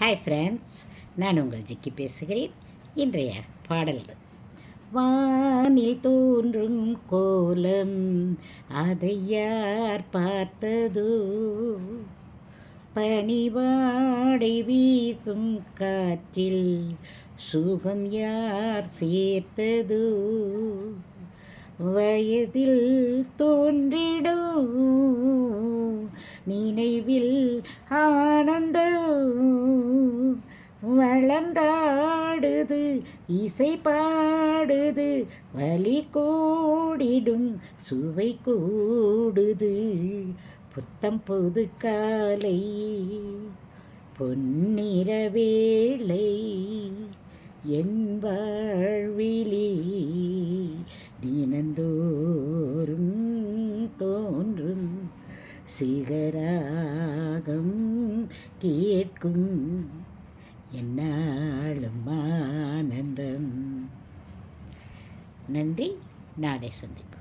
Hi friends நான் உங்கள் ஜிக்கி பேசுகிறேன். இன்றைய பாடல்கள் வானில் தோன்றும் கோலம். அதை யார் பார்த்ததோ? பனிவாடை வீசும் காற்றில் சுகம் யார் சேர்த்ததோ? வயதில் தோன்றிடும். நினைவில் ஆனந்தம். கலந்தாடுது இசை பாடுது வலி கூடிடும் சுவை கூடுது. புத்தம் பொது காலை பொன்னிற வேளை என் வாழ்விலே தினந்தோறும் தோன்றும் சிகராகம் கேட்கும். என்னாலும் ஆனந்தம். நன்றி. நாளை சந்திப்போம்.